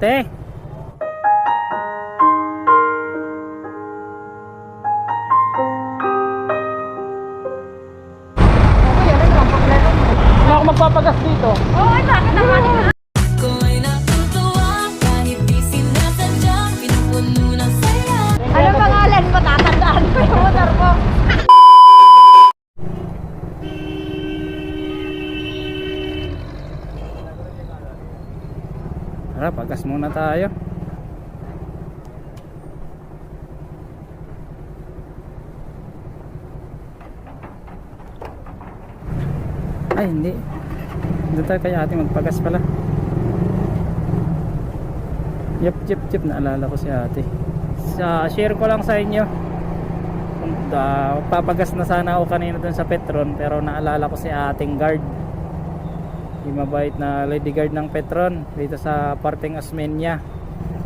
Te. Muna tayo. Ay, hindi. Doon tayo kaya ate magpagas pala. Yep, yep, yep. Naalala ko si ate. Sa, share ko lang sa inyo. Ah, papagas na sana ako kanina dun sa Petron pero naalala ko si ating guard yung mabait na lady guard ng Petron dito sa parteng Osmeña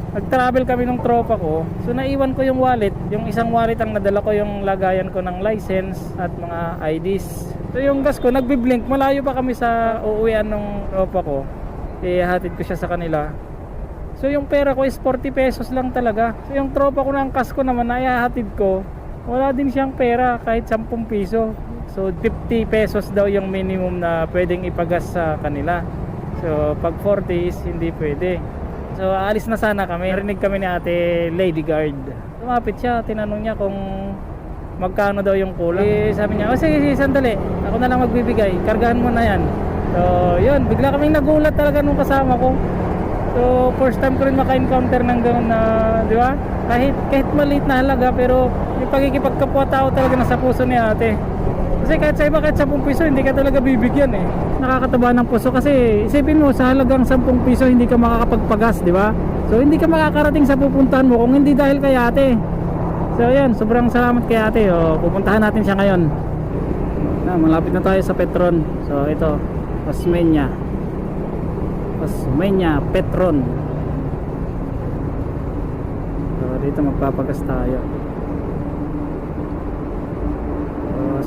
nag-travel kami ng tropa ko. So naiwan ko yung wallet. Yung isang wallet ang nadala ko yung lagayan ko ng license at mga IDs so yung gas ko nagbiblink. Malayo pa kami sa uuwian ng tropa ko. Ihatid ko siya sa kanila. So yung pera ko is 40 pesos lang talaga. So yung tropa ko ng kas ko naman na ihahatid ko. Wala din siyang pera kahit 10 piso so 50 pesos daw yung minimum na pwedeng ipagas sa kanila. So pag 40 is hindi pwede. So alis na sana kami. Narinig kami ni ate lady guard. Lumapit siya tinanong niya kung magkano daw yung kulang. Eh, sabi niya oh sige sige sandali. Ako na lang magbibigay. Kargahan mo na yan. So yun. Bigla kaming nagulat talaga nung kasama ko. So, first time ko rin maka-encounter ng gano'n na, di ba? Kahit, kahit maliit na halaga, pero yung pagkikipagkapwa-tao talaga nasa puso ni ate. Kasi kahit sa iba, kahit 10 piso, hindi ka talaga bibigyan eh. Nakakataba ng puso kasi isipin mo, sa halagang 10 piso, hindi ka makakapagpagas, di ba? So, hindi ka makakarating sa pupuntahan mo kung hindi dahil kay ate. So, yan, sobrang salamat kay ate. O, pupuntahan natin siya ngayon. Na, malapit na tayo sa Petron. So, ito, Osmeña. Osmeña Petron so dito magpapagas tayo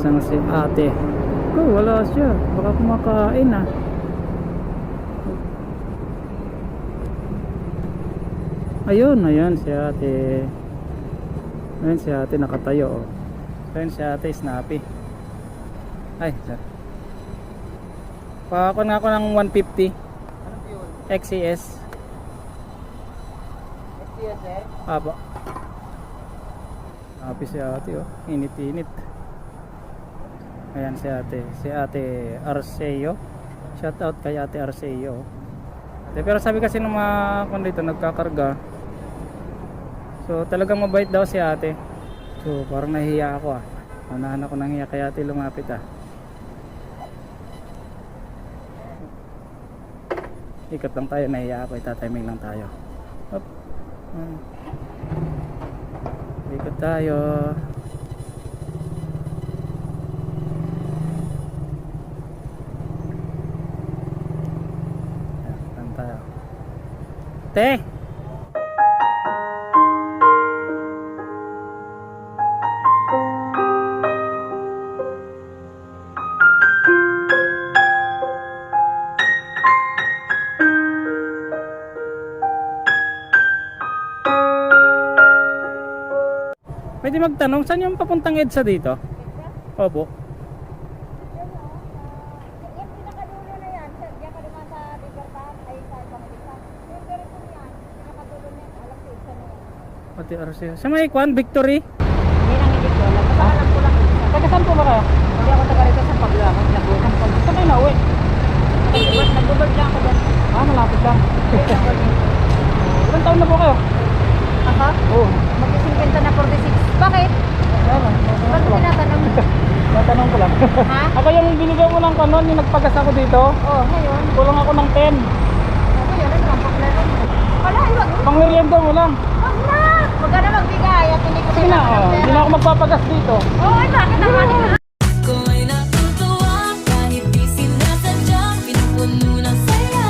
saan si ate oh wala siya baka kumakain ah ayun ayun si ate ayun si ate nakatayo oh. ayun si ate snappy ay sorry pa ako na ako ng 150 XCS. XCS eh. Aba. Happy si ate oh. Init-init. Ayan si ate. Si ate Arceo. Shout out kay ate Arceo. Ate, Pero sabi kasi ng mga kung dito nagkakarga. So talagang mabait daw si ate. So parang nahihiya ako ah. Unahan ako nang hiya kay ate lumapit ah. ikot lang tayo nahiya ako itatiming lang tayo Hop. Hmm. ikot tayo Ayan, saan tayo te. Pwede magtanong saan yung papuntang EDSA dito? Opo Yung pinakadulo na yan, sa- diyan ka naman sa Libertad, ay sa Bangkita. Yung ganito yan, pinakadulo na yan, alam ko, isa na yan. ate Arceo sa may kwan victory Hindi nang hindi ko alam. Basta alam ko lang taga saan po ba kayo? Hindi ako taga rito sa paglakas, nagulang ko. saan kayo nauwi? Nag-ubad, lang ako doon. ah malapit lang ilang taon na po kayo? Ako? oo Mag-isingkwenta na 46. Bakit? Ba't mo tinatanong? Tatanong ko lang. Ha? ako yung binigyan mo ng kanon, yung nagpagas ako dito. Oh, ngayon. Kulang ako ng 10. Ako yun, ang pampaklaro. Wala, iwag mo. Pang merienda mo lang. Wag na! Huwag ka at hindi ko Sige na, oh, hindi na ako magpapagas dito. Oo, ay bakit naman? Kung ay natutuwa kahit di sinasadya Pinupuno ng saya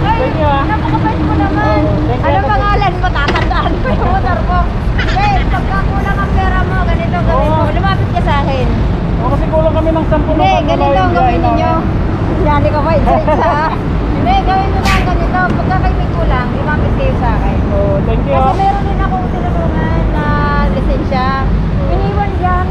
Thank you ah. Napakabait mo naman. Oo, thank you. Ano pangalan mo? Tatandaan ko yung motor ko. Hey, pagka kulang ang pera mo, ganito gawin mo. Oo. Lumapit ka sa akin. O, kasi kulang kami ng 10 Hindi, ganito ang gawin ninyo. Yan, ka pa, isa-isa. Hindi, gawin mo lang ganito. lumapit kayo sa akin. Oh, thank you. Kasi meron din akong tinulungan na lisensya. Iniwan dyan.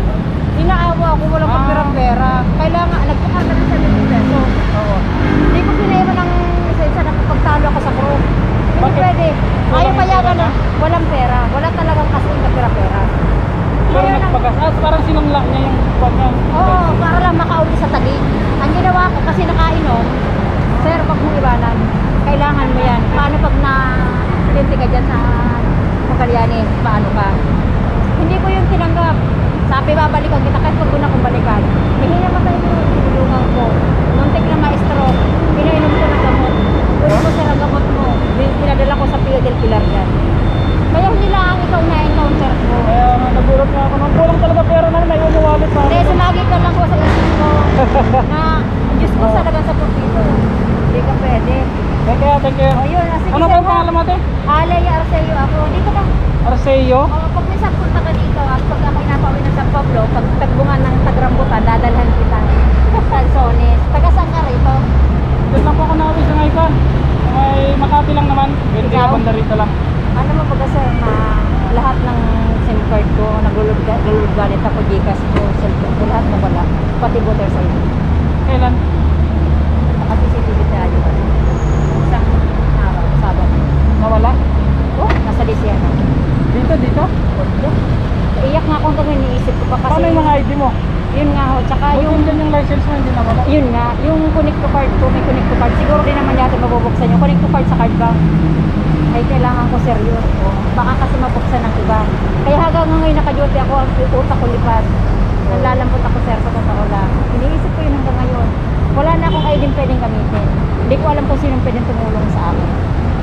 Inaawa ako, walang Ah. kapira-pera. Kailangan, nagpakarga ng 70 pesos. Oo. Hindi ko pinaiwan ng lisensya na pagtalo ako sa crew. Hindi Bakit? pwede. Walang Ayaw payagan pera na. Walang pera. Wala talagang kasi kapira-pera. Pero Ngayon ang- nagpagas. Ah, parang sinangla niya yung kwan niya. Oo, para lang makauwi sa tali. Ang ginawa ko kasi nakainom, sir, pag mo iwanan, kailangan mo yan. Paano pag na pinti ka dyan sa Magallanes, paano ka? Hindi ko yung tinanggap. Sabi, babalikan kita kahit wag ko na kong balikan. Hindi naman tayo yung tinulungan ko. Muntik na maestro, pinainom ko ng gamot. Puro ko sir ang gamot mo. Bin- Pinadala ko sa Pio del Pilar dyan. Kaya hindi lang ikaw na-encounter ko. Kaya nga, nagulat nga ako. Nung kulang talaga pera na may umuwalit sa Hindi, akin. sumagi ka lang ko sa isip ko na Diyos ko talaga sa pagpito. Hindi ka pwede. Thank you, thank you. O yun, ah, sige Ano sir, ba yung ha? pangalan mo ate? Alay Arceo ako. Dito ka. Arceo? O, pag may punta ka dito, at pag ako napawin ng San Pablo, pag tagbungan ng tagrambutan, dadalhan kita. Sansones. Taga saan ka rito? Doon lang po ako nakawin sa Ngaykan. May Makati lang naman. Ikaw? ka banda rito lang. Ano mo baga sir na lahat ng SIM card ko, naglulog naglulog galit ako, Gcash ko, cellphone ko, lahat na wala. Pati voter sa iyo. Kailan? Naka CCTV tayo. Isang araw, Sabado. Nawala? Oh, nasa Lisiana. Dito, dito? Iyak nga ako hanggang iniisip ko pa kasi. Paano yung mga ID mo? Yun nga ho, tsaka Buti yung... dyan yung license mo, hindi nawala. Yun nga, yung connect to card ko, may connect to card. Siguro din naman yata mabubuksan yung connect to card sa card bank. Ay, kailangan ko seryoso. Baka kasi mabuksan ng iba. Kaya hanggang ngayon naka-duty ako, ang utak ko lipas. Nalalampot ako sir, sa totoo lang. Iniisip ko yun hanggang ngayon. Wala na akong ID pwedeng gamitin. Hindi ko alam kung sinong pwedeng tumulong sa akin.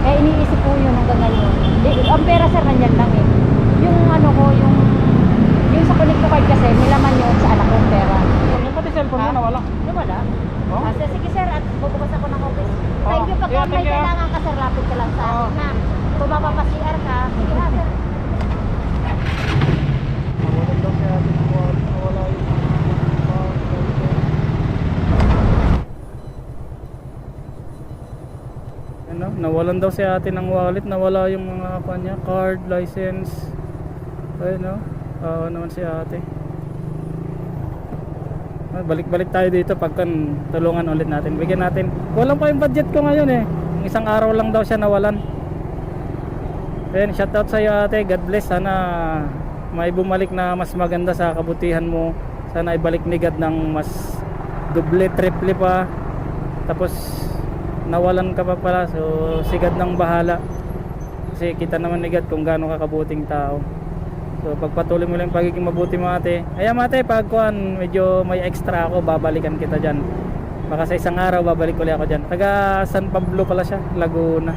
Kaya iniisip ko yun hanggang ngayon. Di, ang pera sir, nandyan lang eh. Yung ano ko, yung yung sa connect card kasi, nilaman yun sa anak kong pera. Yung pati cellphone mo nawala. Nawala? Oh? Ah, so, sige sir, at bubukas ako ng office. Thank you. Oh, Pagka yeah, may you. kailangan ka sir, lapit ka lang sa Oh. akin na. Kung mapapa-CR ka, sige ha sir. Nawalan daw si ate ng wallet. Nawala yung ano, nawalan daw si ate ng wallet, nawala yung mga kanya, card, license. Ayun no. Oo naman si ate. Ah, Balik-balik tayo dito pagka tulungan ulit natin. Bigyan natin. Walang pa yung budget ko ngayon eh. Isang araw lang daw siya nawalan. Ayun, shoutout sa iyo ate. God bless. Sana may bumalik na mas maganda sa kabutihan mo. Sana ibalik ni God ng mas doble, triple pa. Tapos nawalan ka pa pala. So si God nang bahala. Kasi kita naman ni God kung gaano ka kabuting tao. So pagpatuloy mo lang pagiging mabuti mo ate. Ayan ate, pag kuhan, medyo may extra ako, babalikan kita dyan. Baka sa isang araw babalik ulit ako dyan. Taga San Pablo pala siya, Laguna.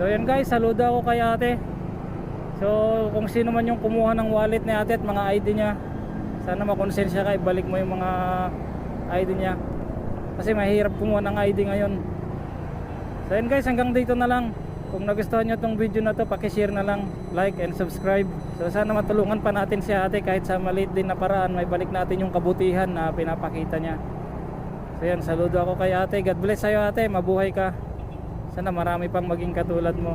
So yan guys, saludo ako kay ate. So kung sino man yung kumuha ng wallet ni ate at mga ID niya, sana makonsensya ka, ibalik mo yung mga ID niya. Kasi mahirap kumuha ng ID ngayon. So yan guys, hanggang dito na lang. Kung nagustuhan nyo itong video na to, pakishare na lang, like and subscribe. So sana matulungan pa natin si ate kahit sa maliit din na paraan, may balik natin yung kabutihan na pinapakita niya. So yan, saludo ako kay ate. God bless sa'yo ate, mabuhay ka. Sana marami pang maging katulad mo.